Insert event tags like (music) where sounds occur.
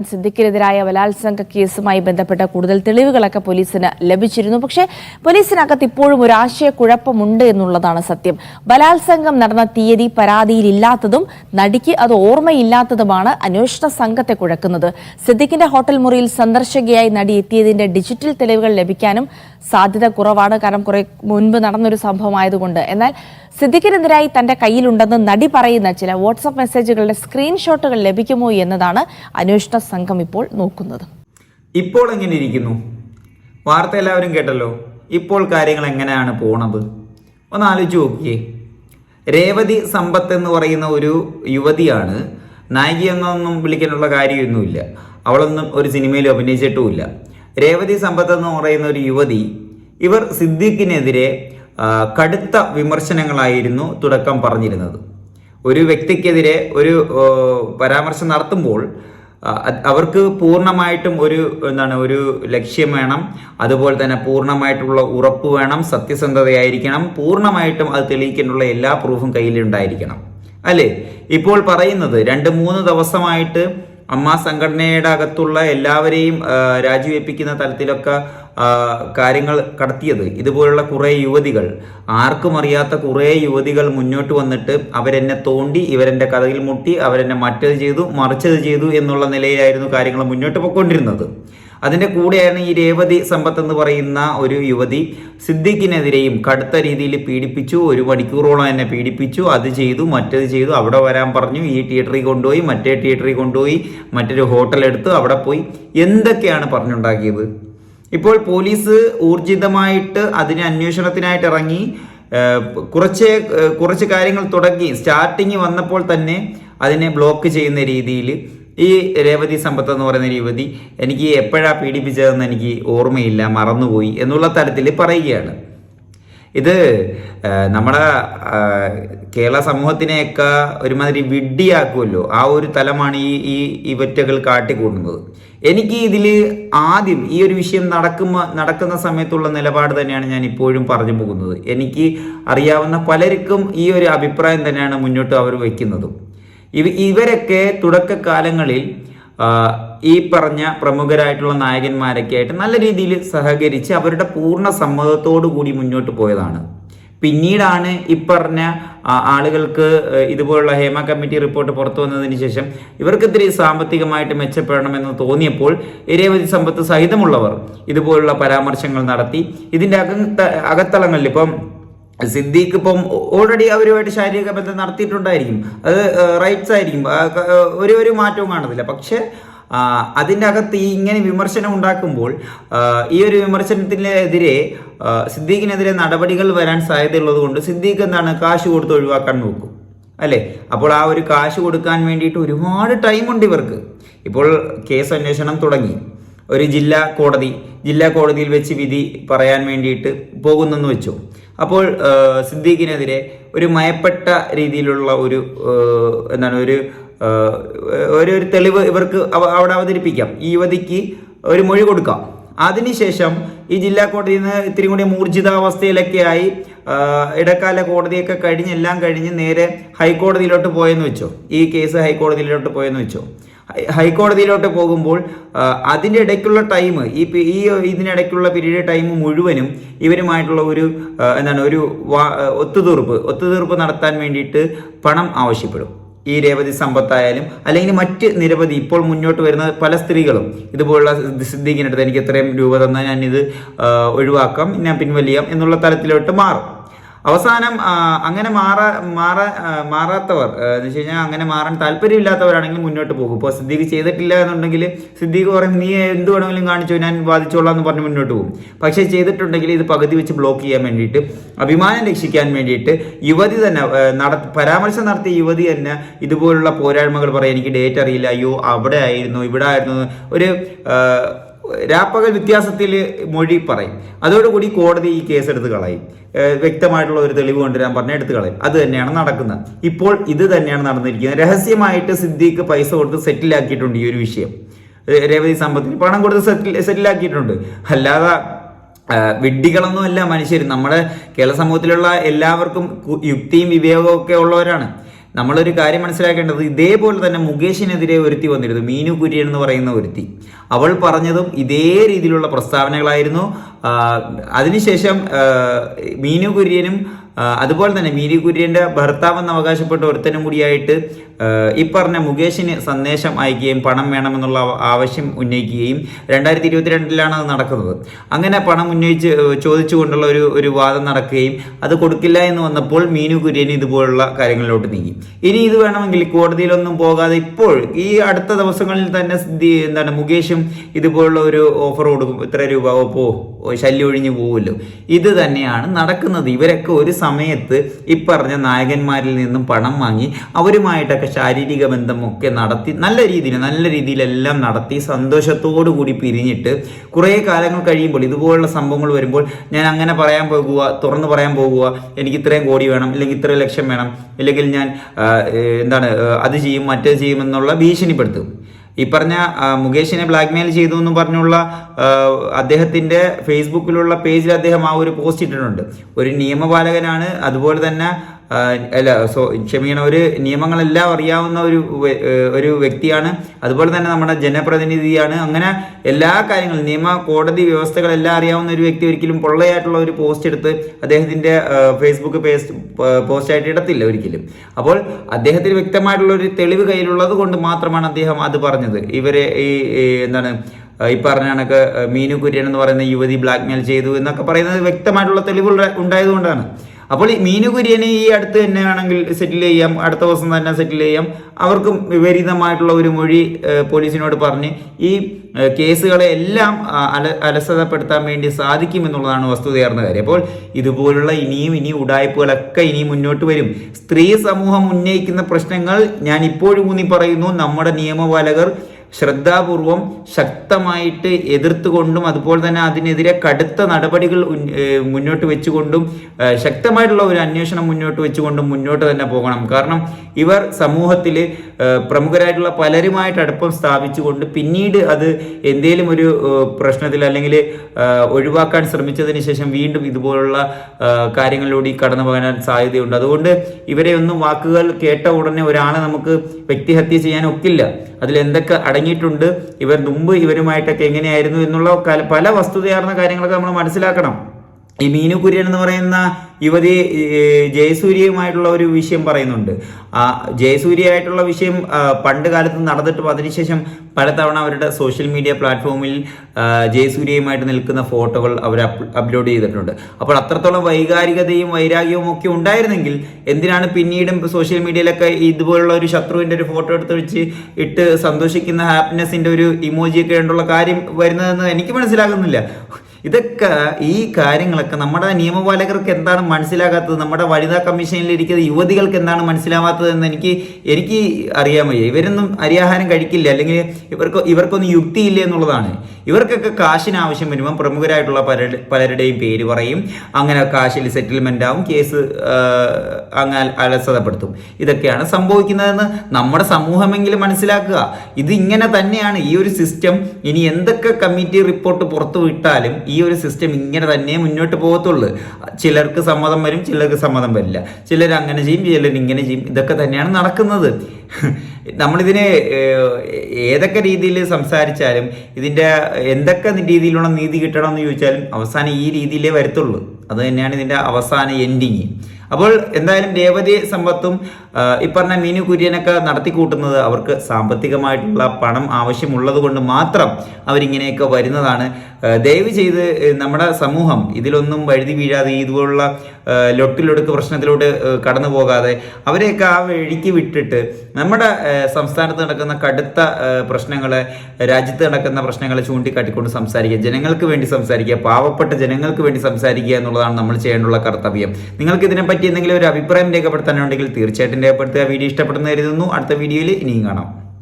സിദ്ദിഖിനെതിരായ ബലാത്സംഗ കേസുമായി ബന്ധപ്പെട്ട കൂടുതൽ തെളിവുകളൊക്കെ പോലീസിന് ലഭിച്ചിരുന്നു. പക്ഷേ പോലീസിനകത്ത് ഇപ്പോഴും ഒരു ആശയക്കുഴപ്പമുണ്ട് എന്നുള്ളതാണ് സത്യം. ബലാത്സംഗം നടന്ന തീയതി പരാതിയിലില്ലാത്തതും നടിക്ക് അത് ഓർമ്മയില്ലാത്തതുമാണ് അന്വേഷണ സംഘത്തെ കുഴക്കുന്നത്. സിദ്ദിഖിന്റെ ഹോട്ടൽ മുറിയിൽ സന്ദർശകയായി നടി എത്തിയതിന്റെ ഡിജിറ്റൽ തെളിവുകൾ ലഭിക്കാനും സാധ്യത കുറവാണ്. കാരണം കുറെ മുൻപ് നടന്നൊരു സംഭവമായതുകൊണ്ട്. എന്നാൽ സിദ്ദിഖിനെതിരായി തന്റെ കയ്യിലുണ്ടെന്ന് നടി പറയുന്ന ചില വാട്സപ്പ് മെസ്സേജുകളുടെ സ്ക്രീൻഷോട്ടുകൾ ലഭിക്കുമോ എന്നതാണ് അന്വേഷണ സംഘം ഇപ്പോൾ നോക്കുന്നത്. ഇപ്പോൾ എങ്ങനെ ഇരിക്കുന്നു? വാർത്ത എല്ലാവരും കേട്ടല്ലോ. ഇപ്പോൾ കാര്യങ്ങൾ എങ്ങനെയാണ് പോണത്? ഒന്ന് ആലോചിച്ച് നോക്കിയേ. രേവതി സമ്പത്ത് എന്ന് പറയുന്ന ഒരു യുവതിയാണ്. നായിക എന്നൊന്നും വിളിക്കാനുള്ള കാര്യമൊന്നുമില്ല. അവളൊന്നും ഒരു സിനിമയിൽ അഭിനയിച്ചിട്ടുമില്ല. രേവതി സമ്പത്ത് എന്ന് പറയുന്ന ഒരു യുവതി ഇവർ സിദ്ദീഖിനെതിരെ കടുത്ത വിമർശനങ്ങളായിരുന്നു തുടക്കം പറഞ്ഞിരുന്നത്. ഒരു വ്യക്തിക്കെതിരെ ഒരു പരാമർശം നടത്തുമ്പോൾ അവർക്ക് പൂർണമായിട്ടും ഒരു എന്താണ് ഒരു ലക്ഷ്യം വേണം. അതുപോലെ തന്നെ പൂർണമായിട്ടുള്ള ഉറപ്പ് വേണം. സത്യസന്ധതയായിരിക്കണം. പൂർണമായിട്ടും അത് തെളിയിക്കാനുള്ള എല്ലാ പ്രൂഫും കയ്യിലുണ്ടായിരിക്കണം. അല്ലേ? ഇപ്പോൾ പറയുന്നത് രണ്ട് മൂന്ന് ദിവസമായിട്ട് അമ്മ സംഘടനയുടെ അകത്തുള്ള എല്ലാവരെയും രാജിവെപ്പിക്കുന്ന തലത്തിലൊക്കെ കാര്യങ്ങൾ കടത്തിയത്. ഇതുപോലുള്ള കുറേ യുവതികൾ. ആർക്കും അറിയാത്ത കുറേ യുവതികൾ മുന്നോട്ട് വന്നിട്ട് അവരെന്നെ തോണ്ടി ഇവരെന്റെ കഥയിൽ മുട്ടി അവരെന്നെ മറ്റത് ചെയ്തു മറിച്ചത് ചെയ്തു എന്നുള്ള നിലയിലായിരുന്നു കാര്യങ്ങൾ മുന്നോട്ട് പോയിക്കൊണ്ടിരുന്നത്. അതിന്റെ കൂടെയാണ് ഈ രേവതി സമ്പത്ത് എന്ന് പറയുന്ന ഒരു യുവതി സിദ്ദിഖിനെതിരെയും കടുത്ത രീതിയിൽ പീഡിപ്പിച്ചു ഒരു മണിക്കൂറോളം എന്നെ പീഡിപ്പിച്ചു അത് ചെയ്തു മറ്റത് ചെയ്തു അവിടെ വരാൻ പറഞ്ഞു ഈ തിയേറ്ററിൽ കൊണ്ടുപോയി മറ്റേ തിയേറ്ററിൽ കൊണ്ടുപോയി മറ്റൊരു ഹോട്ടൽ എടുത്തു അവിടെ പോയി എന്തൊക്കെയാണ് പറഞ്ഞുണ്ടാക്കിയത്? ഇപ്പോൾ പോലീസ് ഊർജിതമായിട്ട് അതിന് അന്വേഷണത്തിനായിട്ട് ഇറങ്ങി കുറച്ച് കുറച്ച് കാര്യങ്ങൾ തുടങ്ങി സ്റ്റാർട്ടിങ് വന്നപ്പോൾ തന്നെ അതിനെ ബ്ലോക്ക് ചെയ്യുന്ന രീതിയിൽ ഈ രേവതി സമ്പത്ത് എന്ന് പറയുന്ന ഒരു യുവതി എനിക്ക് എപ്പോഴാണ് പീഡിപ്പിച്ചതെന്ന് എനിക്ക് ഓർമ്മയില്ല മറന്നുപോയി എന്നുള്ള തരത്തിൽ പറയുകയാണ്. ഇത് നമ്മുടെ കേരള സമൂഹത്തിനെയൊക്കെ ഒരുമാതിരി വിഡ്ഢിയാക്കുമല്ലോ. ആ ഒരു തലമാണ് ഈ ഈ ഇവറ്റകൾ കാട്ടിക്കൂട്ടുന്നത് എനിക്ക് ഇതിൽ ആദ്യം ഈ ഒരു വിഷയം നടക്കുമ്പോൾ നടക്കുന്ന സമയത്തുള്ള നിലപാട് തന്നെയാണ് ഞാൻ ഇപ്പോഴും പറഞ്ഞു പോകുന്നത്. എനിക്ക് അറിയാവുന്ന പലർക്കും ഈ ഒരു അഭിപ്രായം തന്നെയാണ് മുന്നോട്ട് അവർ വയ്ക്കുന്നതും. ഇവ ഇവരൊക്കെ തുടക്കകാലങ്ങളിൽ ഈ പറഞ്ഞ പ്രമുഖരായിട്ടുള്ള നായകന്മാരൊക്കെ ആയിട്ട് നല്ല രീതിയിൽ സഹകരിച്ച് അവരുടെ പൂർണ സമ്മതത്തോടു കൂടി മുന്നോട്ട് പോയതാണ്. പിന്നീടാണ് ഈ പറഞ്ഞ ആളുകൾക്ക് ഇതുപോലുള്ള ഹേമ കമ്മിറ്റി റിപ്പോർട്ട് പുറത്തു വന്നതിന് ശേഷം ഇവർക്ക് ഇത്തിരി സാമ്പത്തികമായിട്ട് മെച്ചപ്പെടണമെന്ന് തോന്നിയപ്പോൾ രേവതി സമ്പത്ത് സഹിതമുള്ളവർ ഇതുപോലുള്ള പരാമർശങ്ങൾ നടത്തി. ഇതിന്റെ അകത്ത അകത്തളങ്ങളിൽ ഇപ്പം സിദ്ദീഖ് ഇപ്പം ഓൾറെഡി അവരുമായിട്ട് ശാരീരിക ബന്ധം നടത്തിയിട്ടുണ്ടായിരിക്കും. അത് റൈറ്റ്സ് ആയിരിക്കും. ഒരു ഒരു മാറ്റവും കാണത്തില്ല പക്ഷേ അതിന്റെ അകത്ത് ഈ ഇങ്ങനെ വിമർശനം ഉണ്ടാക്കുമ്പോൾ ഈ ഒരു വിമർശനത്തിനെതിരെ സിദ്ദീഖിനെതിരെ നടപടികൾ വരാൻ സാധ്യതയുള്ളത് കൊണ്ട് സിദ്ദീഖ് എന്താണ് കാശ് കൊടുത്ത് ഒഴിവാക്കാൻ നോക്കും. അല്ലേ? അപ്പോൾ ആ ഒരു കാശ് കൊടുക്കാൻ വേണ്ടിയിട്ട് ഒരുപാട് ടൈമുണ്ട് ഇവർക്ക്. ഇപ്പോൾ കേസ് അന്വേഷണം തുടങ്ങി. ഒരു ജില്ലാ കോടതി ജില്ലാ കോടതിയിൽ വെച്ച് വിധി പറയാൻ വേണ്ടിയിട്ട് പോകുന്നെന്ന് വെച്ചു. അപ്പോൾ സിദ്ദീഖിനെതിരെ ഒരു മയപ്പെട്ട രീതിയിലുള്ള ഒരു എന്താണ് ഒരു ഒരു ഒരു തെളിവ് ഇവർക്ക് അവ- അവിടെ അവതരിപ്പിക്കാം. ഈ യുവതിക്ക് ഒരു മൊഴി കൊടുക്കാം. അതിനുശേഷം ഈ ജില്ലാ കോടതിയിൽ നിന്ന് ഇത്തിരി കൂടി മൂർജിതാവസ്ഥയിലൊക്കെ ആയി ഇടക്കാല കോടതിയൊക്കെ കഴിഞ്ഞ് എല്ലാം കഴിഞ്ഞ് നേരെ ഹൈക്കോടതിയിലോട്ട് പോയെന്ന് വെച്ചോ. ഈ കേസ് ഹൈക്കോടതിയിലോട്ട് പോയെന്ന് വെച്ചോ. ഹൈക്കോടതിയിലോട്ട് പോകുമ്പോൾ അതിന്റെ ഇടയ്ക്കുള്ള ടൈം ഈ ഈ ഇതിനിടയ്ക്കുള്ള പീരീഡ് ടൈം മുഴുവനും ഇവരുമായിട്ടുള്ള ഒരു എന്താണ് ഒരു ഒത്തുതീർപ്പ് ഒത്തുതീർപ്പ് നടത്താൻ വേണ്ടിയിട്ട് പണം ആവശ്യപ്പെടും. ഈ രേവതി സമ്പത്തായാലും അല്ലെങ്കിൽ മറ്റ് നിരവധി ഇപ്പോൾ മുന്നോട്ട് വരുന്ന പല സ്ത്രീകളും ഇതുപോലുള്ള സിദ്ധിക്കിനടുത്ത് എനിക്ക് ഇത്രയും രൂപ തന്നാൽ ഞാനിത് ആ, ഒഴിവാക്കാം ഞാൻ പിൻവലിയാം എന്നുള്ള തലത്തിലോട്ട് മാറും. അവസാനം അങ്ങനെ മാറാ മാറാ മാറാത്തവർ എന്ന് വെച്ച് കഴിഞ്ഞാൽ അങ്ങനെ മാറാൻ താല്പര്യമില്ലാത്തവരാണെങ്കിൽ മുന്നോട്ട് പോകും. ഇപ്പോൾ സിദ്ദീഖ് ചെയ്തിട്ടില്ല എന്നുണ്ടെങ്കിൽ സിദ്ദീഖ് പറയും നീ എന്ത് വേണമെങ്കിലും കാണിച്ചു ഞാൻ വാദിച്ചോളാം എന്ന് പറഞ്ഞ് മുന്നോട്ട് പോകും. പക്ഷേ ചെയ്തിട്ടുണ്ടെങ്കിൽ ഇത് പകുതി വെച്ച് ബ്ലോക്ക് ചെയ്യാൻ വേണ്ടിയിട്ട് അഭിമാനം രക്ഷിക്കാൻ വേണ്ടിയിട്ട് യുവതി തന്നെ നട പരാമർശം നടത്തിയ യുവതി തന്നെ ഇതുപോലുള്ള പോരായ്മകൾ പറയാം എനിക്ക് ഡേറ്റ് അറിയില്ല അയ്യോ അവിടെ ആയിരുന്നു ഇവിടെ ആയിരുന്നു ഒരു രാപ്പകൽ വ്യത്യാസത്തിൽ മൊഴി പറയും. അതോടുകൂടി കോടതി ഈ കേസ് എടുത്ത് കളയും വ്യക്തമായിട്ടുള്ള ഒരു തെളിവ് കൊണ്ടുവരാൻ പറഞ്ഞ എടുത്ത് കളയും. അത് തന്നെയാണ് നടക്കുന്നത്. ഇപ്പോൾ ഇത് തന്നെയാണ് നടന്നിരിക്കുന്നത്. രഹസ്യമായിട്ട് സിദ്ദീഖ് പൈസ കൊടുത്ത് സെറ്റിലാക്കിയിട്ടുണ്ട് ഈ ഒരു വിഷയം. രേവതി സമ്പത്തിന് പണം കൊടുത്ത് സെറ്റിൽ സെറ്റിലാക്കിയിട്ടുണ്ട്. അല്ലാതെ വിഡ്ഢികളൊന്നുമല്ല മനുഷ്യർ നമ്മുടെ കേരള സമൂഹത്തിലുള്ള എല്ലാവർക്കും യുക്തിയും വിവേകവും ഒക്കെ ഉള്ളവരാണ്. നമ്മളൊരു കാര്യം മനസ്സിലാക്കേണ്ടത് ഇതേപോലെ തന്നെ മുകേഷിനെതിരെ ഒരുത്തി വന്നിരുന്നു. മീനു കുര്യൻ എന്ന് പറയുന്ന ഒരുത്തി. അവൾ പറഞ്ഞതും ഇതേ രീതിയിലുള്ള പ്രസ്താവനകളായിരുന്നു. അതിനുശേഷം മീനു കുര്യനും അതുപോലെ തന്നെ മീരി കുര്യന്റെ ഭർത്താവെന്ന് അവകാശപ്പെട്ട ഒരുത്തനും കൂടിയായിട്ട് ഈ പറഞ്ഞ മുകേഷിന് സന്ദേശം അയക്കുകയും പണം വേണമെന്നുള്ള ആവശ്യം ഉന്നയിക്കുകയും രണ്ടായിരത്തി ഇരുപത്തിരണ്ടിലാണ് അത് നടക്കുന്നത്. അങ്ങനെ പണം ഉന്നയിച്ച് ചോദിച്ചുകൊണ്ടുള്ള ഒരു ഒരു വാദം നടക്കുകയും അത് കൊടുക്കില്ല എന്ന് വന്നപ്പോൾ മീനു കുര്യൻ ഇതുപോലുള്ള കാര്യങ്ങളിലോട്ട് നീങ്ങി. ഇനി ഇത് വേണമെങ്കിൽ കോടതിയിലൊന്നും പോകാതെ ഇപ്പോൾ ഈ അടുത്ത ദിവസങ്ങളിൽ തന്നെ എന്താണ് മുകേഷും ഇതുപോലുള്ള ഒരു ഓഫർ കൊടുക്കും. ഇത്ര രൂപ പോ ശല്യം ഒഴിഞ്ഞു പോകുമല്ലോ ഇത് തന്നെയാണ് നടക്കുന്നത്. ഇവരൊക്കെ ഒരു സമയത്ത് ഈ പറഞ്ഞ നായകന്മാരിൽ നിന്നും പണം വാങ്ങി അവരുമായിട്ടൊക്കെ ശാരീരിക ബന്ധമൊക്കെ നടത്തി നല്ല രീതിയിൽ നല്ല രീതിയിലെല്ലാം നടത്തി സന്തോഷത്തോടു കൂടി പിരിഞ്ഞിട്ട് കുറേ കാലങ്ങൾ കഴിയുമ്പോൾ ഇതുപോലുള്ള സംഭവങ്ങൾ വരുമ്പോൾ ഞാൻ അങ്ങനെ പറയാൻ പോകുക തുറന്നു പറയാൻ പോകുക എനിക്ക് ഇത്രയും കോടി വേണം അല്ലെങ്കിൽ ഇത്രയും ലക്ഷം വേണം അല്ലെങ്കിൽ ഞാൻ എന്താണ് അത് ചെയ്യും മറ്റേത് ചെയ്യുമെന്നുള്ള ഭീഷണിപ്പെടുത്തും. ഈ പറഞ്ഞ മുകേഷിനെ ബ്ലാക്ക്മെയിൽ ചെയ്തു എന്ന് പറഞ്ഞുള്ള അദ്ദേഹത്തിന്റെ ഫേസ്ബുക്കിലുള്ള പേജിൽ അദ്ദേഹം ആ ഒരു പോസ്റ്റ് ഇട്ടിട്ടുണ്ട്. ഒരു നിയമപാലകനാണ് അതുപോലെ തന്നെ അല്ല സോ ക്ഷമിക്കണം ഒരു നിയമങ്ങളെല്ലാം അറിയാവുന്ന ഒരു ഒരു വ്യക്തിയാണ്. അതുപോലെ തന്നെ നമ്മുടെ ജനപ്രതിനിധിയാണ്. അങ്ങനെ എല്ലാ കാര്യങ്ങളും നിയമ കോടതി വ്യവസ്ഥകളെല്ലാം അറിയാവുന്ന ഒരു വ്യക്തി ഒരിക്കലും പൊള്ളയായിട്ടുള്ള ഒരു പോസ്റ്റ് എടുത്ത് അദ്ദേഹത്തിന്റെ ഫേസ്ബുക്ക് പേസ്റ്റ് പോസ്റ്റായിട്ട് ഇടത്തില്ല ഒരിക്കലും. അപ്പോൾ അദ്ദേഹത്തിന് വ്യക്തമായിട്ടുള്ള ഒരു തെളിവ് കയ്യിലുള്ളത് കൊണ്ട് മാത്രമാണ് അദ്ദേഹം അത് പറഞ്ഞത്. ഇവരെ ഈ എന്താണ് ഈ പറഞ്ഞ കണക്ക് മീനു കുര്യൻ എന്ന് പറയുന്ന യുവതി ബ്ലാക്ക്മെയിൽ ചെയ്തു എന്നൊക്കെ പറയുന്നത് വ്യക്തമായിട്ടുള്ള തെളിവുകൾ ഉണ്ടായതുകൊണ്ടാണ്. അപ്പോൾ ഈ മീനു കുര്യനെ ഈ അടുത്ത് തന്നെ വേണമെങ്കിൽ സെറ്റിൽ ചെയ്യാം അടുത്ത ദിവസം തന്നെ സെറ്റിൽ ചെയ്യാം. അവർക്കും വിപരീതമായിട്ടുള്ള ഒരു മൊഴി പോലീസിനോട് പറഞ്ഞ് ഈ കേസുകളെ എല്ലാം അല അലസതപ്പെടുത്താൻ വേണ്ടി സാധിക്കുമെന്നുള്ളതാണ് വസ്തുതയാർന്ന കാര്യം. അപ്പോൾ ഇതുപോലുള്ള ഇനിയും ഇനി ഉടായ്പകളൊക്കെ ഇനി മുന്നോട്ട് വരും. സ്ത്രീ സമൂഹം ഉന്നയിക്കുന്ന പ്രശ്നങ്ങൾ ഞാൻ ഇപ്പോഴും ഊന്നി പറയുന്നു നമ്മുടെ നിയമപാലകർ ശ്രദ്ധാപൂർവം ശക്തമായിട്ട് എതിർത്തുകൊണ്ടും അതുപോലെ തന്നെ അതിനെതിരെ കടുത്ത നടപടികൾ മുന്നോട്ട് വെച്ചുകൊണ്ടും ശക്തമായിട്ടുള്ള ഒരു അന്വേഷണം മുന്നോട്ട് വെച്ചുകൊണ്ടും മുന്നോട്ട് തന്നെ പോകണം. കാരണം ഇവർ സമൂഹത്തിൽ പ്രമുഖരായിട്ടുള്ള പലരുമായിട്ട് അടുപ്പം സ്ഥാപിച്ചുകൊണ്ട് പിന്നീട് അത് എന്തേലും ഒരു പ്രശ്നത്തിൽ അല്ലെങ്കിൽ ഒഴിവാക്കാൻ ശ്രമിച്ചതിന് ശേഷം വീണ്ടും ഇതുപോലുള്ള കാര്യങ്ങളിലൂടെ കടന്നു പോകാൻ സാധ്യതയുണ്ട്. അതുകൊണ്ട് ഇവരെ ഒന്നും വാക്കുകൾ കേട്ട ഉടനെ ഒരാളെ നമുക്ക് വ്യക്തിഹത്യ ചെയ്യാൻ ഒക്കില്ല. അതിൽ എന്തൊക്കെ അടങ്ങിയിട്ടുണ്ട്. ഇവർ മുമ്പ് ഇവരുമായിട്ടൊക്കെ എങ്ങനെയായിരുന്നു എന്നുള്ള പല വസ്തുതയാർന്ന കാര്യങ്ങളൊക്കെ നമ്മൾ മനസ്സിലാക്കണം. ഈ മീനു കുര്യൻ എന്ന് പറയുന്ന യുവതി ജയസൂര്യയുമായിട്ടുള്ള ഒരു വിഷയം പറയുന്നുണ്ട്. ആ ജയസൂര്യയായിട്ടുള്ള വിഷയം പണ്ട് കാലത്ത് നടന്നിട്ടും അതിനുശേഷം പലതവണ അവരുടെ സോഷ്യൽ മീഡിയ പ്ലാറ്റ്ഫോമിൽ ജയസൂര്യയുമായിട്ട് നിൽക്കുന്ന ഫോട്ടോകൾ അവർ അപ്ലോഡ് ചെയ്തിട്ടുണ്ട്. അപ്പോൾ അത്രത്തോളം വൈകാരികതയും വൈരാഗ്യവും ഒക്കെ ഉണ്ടായിരുന്നെങ്കിൽ എന്തിനാണ് പിന്നീടും സോഷ്യൽ മീഡിയയിലൊക്കെ ഇതുപോലുള്ള ഒരു ശത്രുവിന്റെ ഒരു ഫോട്ടോ എടുത്ത് വെച്ച് ഇട്ട് സന്തോഷിക്കുന്ന ഹാപ്പിനെസ്സിന്റെ ഒരു ഇമോജിയൊക്കെ ഉണ്ടുള്ള കാര്യം വരുന്നതെന്ന് എനിക്ക് മനസ്സിലാകുന്നില്ല. ഇതൊക്കെ ഈ കാര്യങ്ങളൊക്കെ നമ്മുടെ നിയമപാലകർക്ക് എന്താണ് മനസ്സിലാകാത്തത്? നമ്മുടെ വനിതാ കമ്മീഷനിൽ ഇരിക്കുന്ന യുവതികൾക്ക് എന്താണ് മനസ്സിലാവാത്തത് എന്ന് എനിക്ക് എനിക്ക് അറിയാൻ വയ്യ. ഇവരൊന്നും അരിയാഹാരം കഴിക്കില്ല. അല്ലെങ്കിൽ ഇവർക്ക് ഇവർക്കൊന്നും യുക്തിയില്ല എന്നുള്ളതാണ്. ഇവർക്കൊക്കെ കാശിന് ആവശ്യം വരുമ്പോൾ പ്രമുഖരായിട്ടുള്ള പലരുടെ പലരുടെയും പേര് പറയും. അങ്ങനെ കാശിൽ സെറ്റിൽമെന്റ് ആവും കേസ് അങ്ങ് അലസതപ്പെടുത്തും. ഇതൊക്കെയാണ് സംഭവിക്കുന്നതെന്ന് നമ്മുടെ സമൂഹമെങ്കിലും മനസ്സിലാക്കുക. ഇത് ഇങ്ങനെ തന്നെയാണ്. ഈ ഒരു സിസ്റ്റം ഇനി എന്തൊക്കെ കമ്മിറ്റി റിപ്പോർട്ട് പുറത്തു വിട്ടാലും ഈ ഒരു സിസ്റ്റം ഇങ്ങനെ തന്നെ മുന്നോട്ട് പോകത്തുള്ളൂ. ചിലർക്ക് സമ്മതം വരും ചിലർക്ക് സമ്മതം വരില്ല. ചിലർ അങ്ങനെ ചെയ്യും ചിലർ ഇങ്ങനെ ചെയ്യും. ഇതൊക്കെ തന്നെയാണ് നടക്കുന്നത്. (laughs) നമ്മളിതിനെ ഏതൊക്കെ രീതിയിൽ സംസാരിച്ചാലും ഇതിന്റെ എന്തൊക്കെ രീതിയിലുള്ള നീതി കിട്ടണം എന്ന് ചോദിച്ചാലും അവസാനം ഈ രീതിയിലേ വരത്തുള്ളൂ. അത് തന്നെയാണ് ഇതിന്റെ അവസാന എൻഡിങ് അപ്പോൾ എന്തായാലും രേവതി സമ്പത്തും ഈ പറഞ്ഞ മീനു കുര്യനൊക്കെ നടത്തിക്കൂട്ടുന്നത് അവർക്ക് സാമ്പത്തികമായിട്ടുള്ള പണം ആവശ്യമുള്ളത് കൊണ്ട് മാത്രം അവരിങ്ങനെയൊക്കെ വരുന്നതാണ്. ദയവ് ചെയ്ത് നമ്മുടെ സമൂഹം ഇതിലൊന്നും വഴുതി വീഴാതെ ഇതുപോലുള്ള ലൊട്ടിലൊടുക്ക് പ്രശ്നത്തിലോട്ട് കടന്നു പോകാതെ അവരെയൊക്കെ ആ വഴിക്ക് വിട്ടിട്ട് നമ്മുടെ സംസ്ഥാനത്ത് നടക്കുന്ന കടുത്ത പ്രശ്നങ്ങളെ രാജ്യത്ത് നടക്കുന്ന പ്രശ്നങ്ങളെ ചൂണ്ടിക്കാട്ടിക്കൊണ്ട് സംസാരിക്കുക. ജനങ്ങൾക്ക് വേണ്ടി സംസാരിക്കുക. പാവപ്പെട്ട ജനങ്ങൾക്ക് വേണ്ടി സംസാരിക്കുക എന്നുള്ളതാണ് നമ്മൾ ചെയ്യേണ്ടുള്ള കർത്തവ്യം. നിങ്ങൾക്ക് ഇതിനെപ്പറ്റി എന്തെങ്കിലും ഒരു അഭിപ്രായം രേഖപ്പെടുത്താനുണ്ടെങ്കിൽ തീർച്ചയായിട്ടും രേഖപ്പെടുത്തുക. വീഡിയോ ഇഷ്ടപ്പെടുന്ന കരുതുന്നു അടുത്ത വീഡിയോയിൽ ഇനിയും കാണാം.